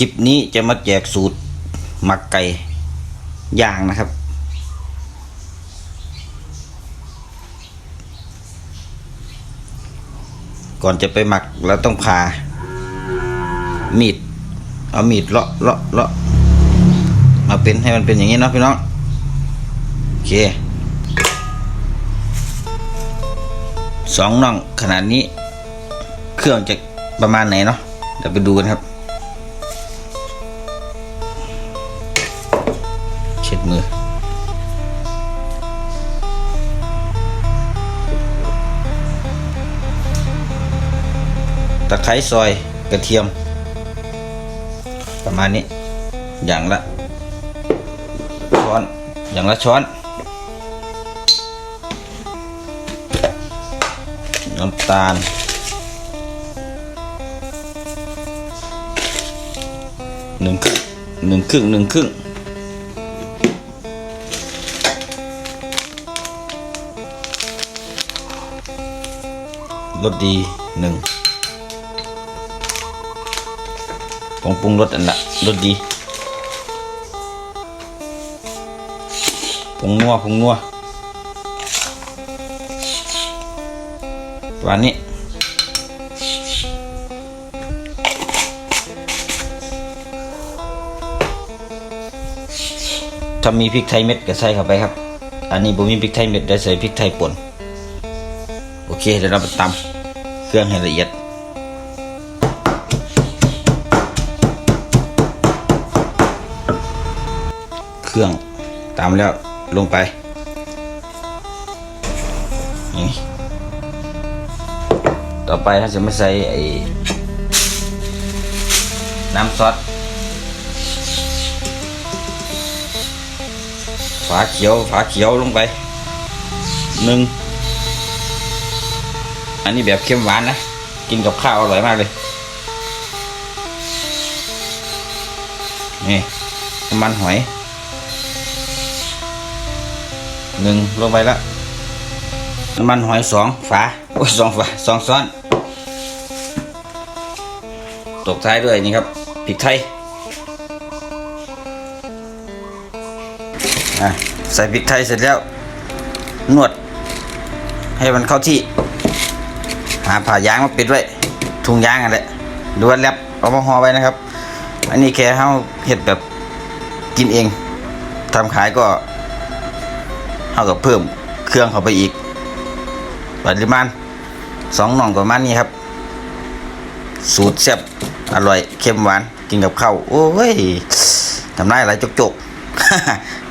คลิปนี้จะมาแจกสูตรหมักไก่ย่างนะครับ ก่อนจะไปหมักเราต้องผ่ามีด เอามีดเลาะเลาะเลาะมาเป็นให้มันเป็นอย่างนี้เนาะพี่น้อง โอเคสองน่องขนาดนี้ เครื่องจะประมาณไหนเนาะเดี๋ยวไปดูกันครับ มือ ตะไคร้ซอยกระเทียม ประมาณนี้ อย่างละ ช้อน อย่างละช้อนน้ำตาลหนึ่งครึ่งหนึ่งครึ่งหนึ่งครึ่ง รสดีหนึ่งผงปรุงรสอันละรสดีผงนัวผงนัวประมาณนี้ถ้ามีพริกไทยเม็ดก็ใส่เข้าไปครับ อันนี้ผมมีพริกไทยเม็ดได้ใส่พริกไทยป่น โอเค เดี๋ยวเราไปตำเครื่องให้ละเอียดเครื่องตามแล้วลงไปนี่ต่อไปถ้าจะไม่ใส่ไอ้น้ำซอสฝาเขียวฝาเขียวลงไปหนึ่ง อันนี้แบบเค็มหวานนะ กินกับข้าวอร่อยมากเลย นี่น้ำมันหอยหนึ่งลงไปแล้วน้ำมันหอยสองฝาโอ้ยสองฝาสองซ้อน ตกท้ายด้วยนี่ครับพริกไทยใส่พริกไทยเสร็จแล้ว นวดให้มันเข้าที่ หาผ่ายางมาปิดไว้ถุงยางอะไรดูว่าแรปเอามาห่อไว้นะครับ อันนี้แค่เขาเห็ดแบบกินเองทำขายก็เท่ากับเพิ่มเครื่องเข้าไปอีกปริมาณสองหน่องประมาณนี้ครับ สูตรแซ่บอร่อยเค็มหวานกินกับข้าวโอ้ยทำได้หลายจกๆ